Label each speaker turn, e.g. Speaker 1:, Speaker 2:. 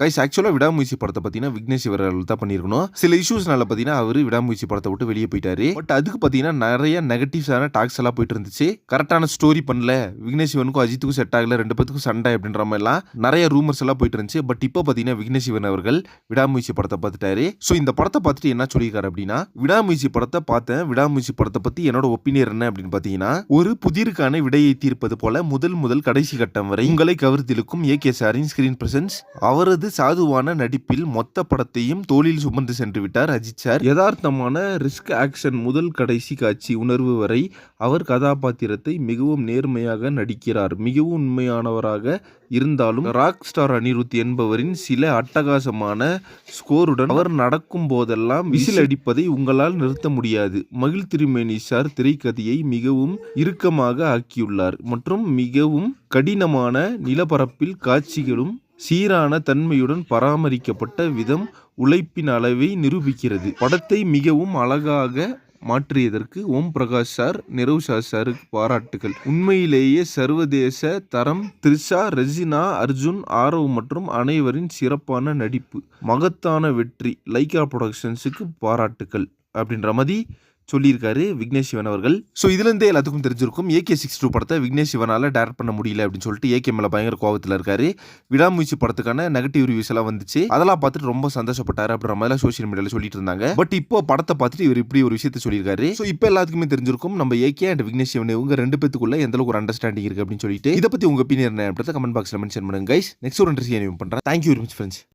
Speaker 1: Guys ஆக்சுவலாக விடாமுயற்சி படத்தை பார்த்தீங்கன்னா விக்னேஷ் இவர் தான் பண்ணியிருக்கணும். சில இஷ்யூஸ்னால பார்த்தீங்கன்னா அவர் விடாமுயற்சி படத்தை விட்டு வெளியே போயிட்டாரு. பட் அதுக்கு பார்த்தீங்கன்னா நிறைய நெகட்டிவ்ஸான டாக்ஸ் எல்லாம் போயிட்டு இருந்துச்சு. கரெக்டான ஸ்டோரி பண்ணல. விக்னேஷ் சிவனுக்கும் அஜித்துக்கும் செட் ஆகல. ரெண்டு பேத்துக்கும் சண்டை அப்படின்ற மாதிரிலாம் நிறைய ரூமர்ஸ் எல்லாம் போயிட்டு இருந்துச்சு. பட் இப்போ பார்த்தீங்கன்னா விக்னேஷ் சிவன் அவர்கள் விடாமுயற்சி படத்தை பார்த்துட்டாரு. ஸோ இந்த படத்தை பார்த்துட்டு என்ன சொல்லியிருக்காரு அப்படின்னா விடாமுயற்சி படத்தை பார்த்தேன். விடாமுயற்சி படத்தை பற்றி என்னோட ஒப்பீனியர் என்ன அப்படின்னு பார்த்தீங்கன்னா ஒரு புதிருக்கான விடையை தீர்ப்பது போல முதல் முதல் கடைசி கட்டம் வரை உங்களை கவர்ந்திழுக்கும் ஏ கே சாரின் ஸ்கிரீன் பிரசன்ஸ் அவரது சாதுவான நடிப்பில் மொத்த படத்தையும் தோளில் சுமந்து சென்று விட்டார் அஜித் சார். யதார்த்தமான ரிஸ்க் ஆக்ஷன் முதல் கடைசி காட்சி உணர்வு வரை அவர் கதாபாத்திரத்தை மிகவும் நேர்மையாக நடிக்கிறார். மிகவும் உண்மையானவராக இருந்தாலும் ராக் ஸ்டார் அனிருத் என்பவரின் சில அட்டகாசமான ஸ்கோருடன் அவர் நடக்கும் போதெல்லாம் விசில் அடிப்பதை உங்களால் நிறுத்த முடியாது. மகிழ் திருமேனி சார் திரைக்கதையை மிகவும் இறுக்கமாக ஆக்கியுள்ளார் மற்றும் மிகவும் கடினமான நிலப்பரப்பில் காட்சிகளும் சீரான தன்மையுடன் பராமரிக்கப்பட்ட விதம் உழைப்பின் அளவை நிரூபிக்கிறது. படத்தை மிகவும் அழகாக மாற்றியதற்கு ஓம் பிரகாஷ் சார் நிரவ்ஷா சாருக்கு பாராட்டுகள். உண்மையிலேயே சர்வதேச தரம் த்ரிஷா ரெஜினா அர்ஜுன் ஆரவ் மற்றும் அனைவரின் சிறப்பான நடிப்பு. மகத்தான வெற்றி. லைகா ப்ரொடக்ஷன்ஸுக்கு பாராட்டுகள் அப்படின்ற மாதிரி சொல்லியிருக்காரு விக்னேஷ் சிவன் அவர்கள். ஸோ இதுலேருந்தே எல்லாத்துக்கும் தெரிஞ்சிருக்கும். ஏகே சிக்ஸ் டூ படத்தை விக்னேஷ் சிவனால் டேரக்ட் பண்ண முடியல அப்படின்னு சொல்லிட்டு ஏகே மேலே பயங்கர கோவத்தில் இருக்காரு. விடாமுயற்சி படத்துக்கான நெகட்டிவ் ரிவ்யூஸ் எல்லாம் வந்துச்சு. அதெல்லாம் பார்த்துட்டு ரொம்ப சந்தோஷப்பட்டார் அப்படின்ற மாதிரி சோஷியல் மீடியாவில் சொல்லிட்டு இருந்தாங்க. பட் இப்போ படத்தை பார்த்துட்டு இவர் இப்படி ஒரு விஷயத்தை சொல்லியிருக்காரு. ஸோ இப்போ எல்லாத்துக்குமே தெரிஞ்சிருக்கும் நம்ம ஏகே அண்ட் விக்னேஷ் சிவன் இவங்க ரெண்டு பேத்துக்குள்ள எந்த அளவுக்கு ஒரு அண்டர்ஸ்டாண்டிங் இருக்கு அப்படின்னு சொல்லிட்டு. இதை பற்றி உங்க ஒப்பீனியன் என்ன கமெண்ட் பாக்ஸில் மென்ஷன் பண்ணுங்க கைஸ் நெக்ஸ்ட் ஒரு இன்ட்ரெஸ்ட் பண்ணுறேன் thank you very much friends